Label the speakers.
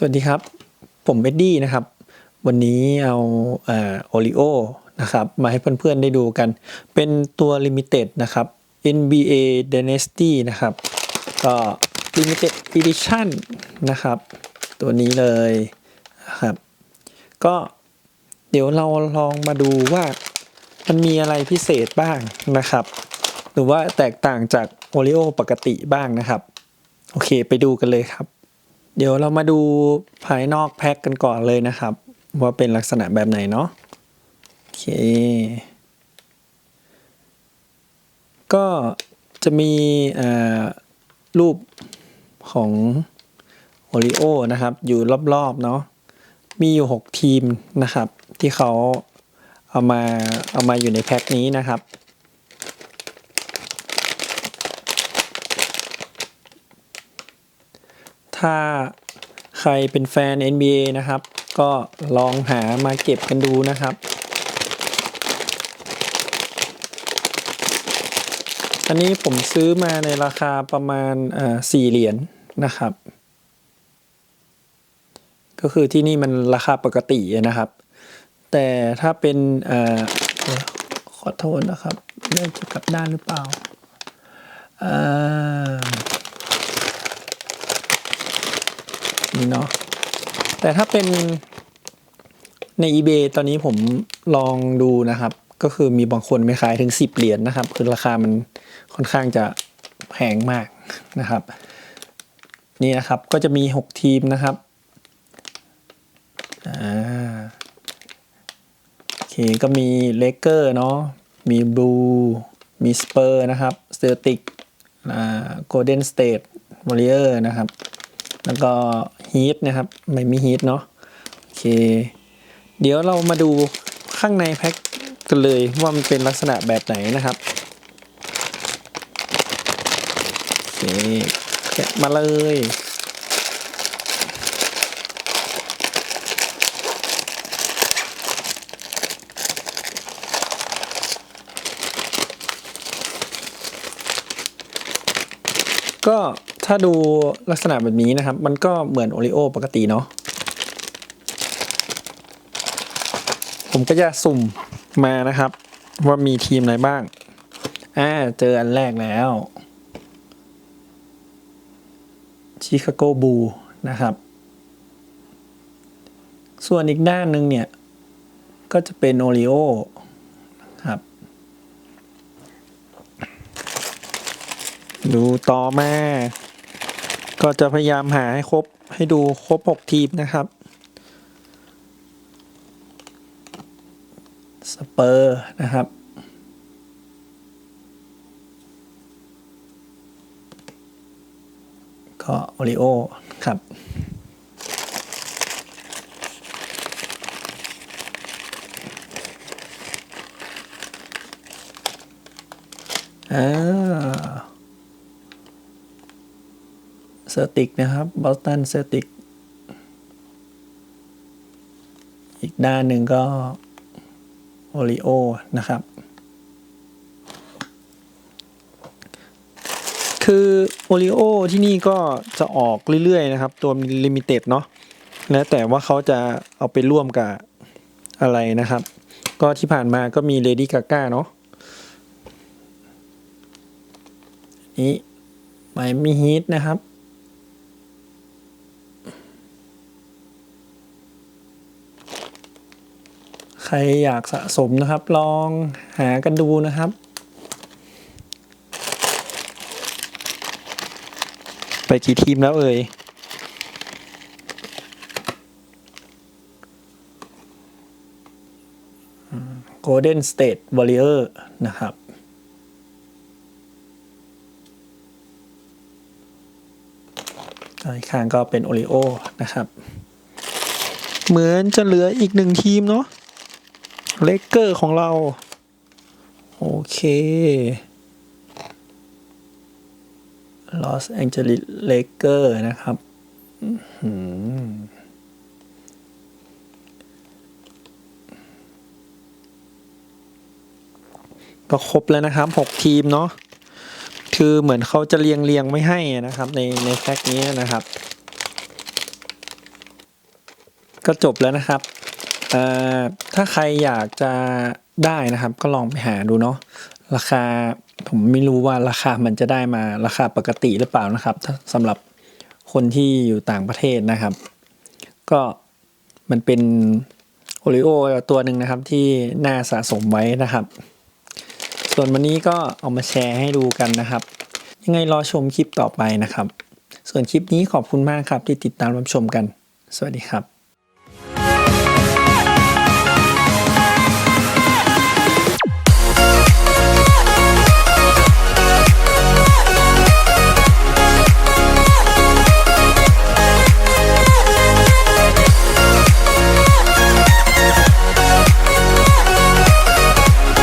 Speaker 1: สวัสดีครับ ผมเบดดี้นะครับ วันนี้เอาโอริโอนะครับ มาให้เพื่อนๆได้ดูกัน เป็นตัวลิมิเต็ดนะครับ NBA Dynasty นะครับ ก็ Limited Edition นะครับ ตัวนี้เลยนะครับ ก็เดี๋ยวเราลองมาดูว่ามันมีอะไรพิเศษบ้างนะครับ หรือว่าแตกต่างจากโอริโอปกติบ้างนะครับ โอเคไปดูกันเลยครับ เดี๋ยวเรามาดูภายนอกแพ็กกันก่อนเลยนะครับ ว่าเป็นลักษณะแบบไหนเนาะโอเค ก็จะมีรูปของโอริโอนะครับ อยู่รอบๆเนาะมีอยู่ 6 ทีมนะครับ ที่เขาเอามาเอามาอยู่ในแพ็คนี้นะครับ ถ้าใครเป็นแฟน NBA นะครับ ก็ลองหามาเก็บกันดูนะครับ อันนี้ผมซื้อมาในราคาประมาณอ่อสี่เหรียญนะครับ ก็คือที่นี่มันราคาปกตินะครับ แต่ถ้าเป็นอ่อเอ่อขอโทษนะครับเริ่มจะกลับด้านหรือเปล่าอ่อ นี่เนาะแต่ถ้าเป็นใน eBay ตอนนี้ผมลองดูนะครับ ก็คือมีบางคนไม่ขายถึง 10 เหรียญนะครับ คือราคามันค่อนข้างจะแพงมากนะครับ นี่นะครับก็จะมี 6 ทีมนะครับอ่าโอเคก็มีเลเกอร์เนาะมีบลูมีสเปอร์นะครับเซอร์ติกโกลเด้นสเตทวอริเออร์นะครับ แล้วก็ ฮีทนะครับไม่มีฮีทเนาะโอเค เดี๋ยวเรามาดูข้างในแพ็คกันเลยว่ามันเป็นลักษณะแบบไหนนะครับโอเคแกะมาเลยก็ ถ้าดูลักษณะแบบนี้นะครับ มันก็เหมือนโอริโอปกติเนาะผมก็จะสุ่มมานะครับ ว่ามีทีมไหนบ้าง อ่า เจออันแรกแล้วชิคาโกบูนะครับ ส่วนอีกด้านหนึ่งเนี่ย ก็จะเป็นโอริโอครับดูต่อมา ก็จะพยายามหาให้ครบให้ดูครบ 6 ทีมนะครับ สเปอร์ นะครับ ก็โอริโอ ครับ อ่า เซ อร์ติกนะครับบอสตันเซอร์ติกอีกด้านหนึ่งก็โอริโอนะครับ คือโอริโอที่นี่ก็จะออกเรื่อยๆนะครับ ตัวลิมิเต็ดเนาะแล้วแต่ว่าเขาจะเอาไปร่วมกับอะไรนะครับ ก็ที่ผ่านมาก็มีเลดี้กาก้าเนาะนี้ไมมีฮีทนะครับ ใครอยากสะสมนะครับ ลองหากันดูนะครับไปกี่ทีมแล้วเอ่ย Golden State Warrior นะครับ อีกข้างก็เป็นโอริโอนะครับ เหมือนจะเหลืออีกหนึ่งทีมเนาะ เลกเกอร์ของเรา โอเคลอสแองเจลิสเลเกอร์นะครับอื้อหือก็ครบแล้วนะครับ 6 ทีมเนาะคือเหมือนเขาจะเรียงเรียงไม่ให้นะครับ ในในแพ็กนี้นะครับ ก็จบแล้วนะครับ ถ้าใครอยากจะได้นะครับ ก็ลองไปหาดูเนาะราคาผมไม่รู้ว่าราคามันจะได้มาราคาปกติหรือเปล่านะครับสำหรับคนที่อยู่ต่างประเทศนะครับ ก็มันเป็นโอริโอตัวหนึ่งนะครับที่น่าสะสมไว้นะครับ ส่วนวันนี้ก็เอามาแชร์ให้ดูกันนะครับ ยังไงรอชมคลิปต่อไปนะครับ ส่วนคลิปนี้ขอบคุณมากครับที่ติดตามรับชมกัน สวัสดีครับ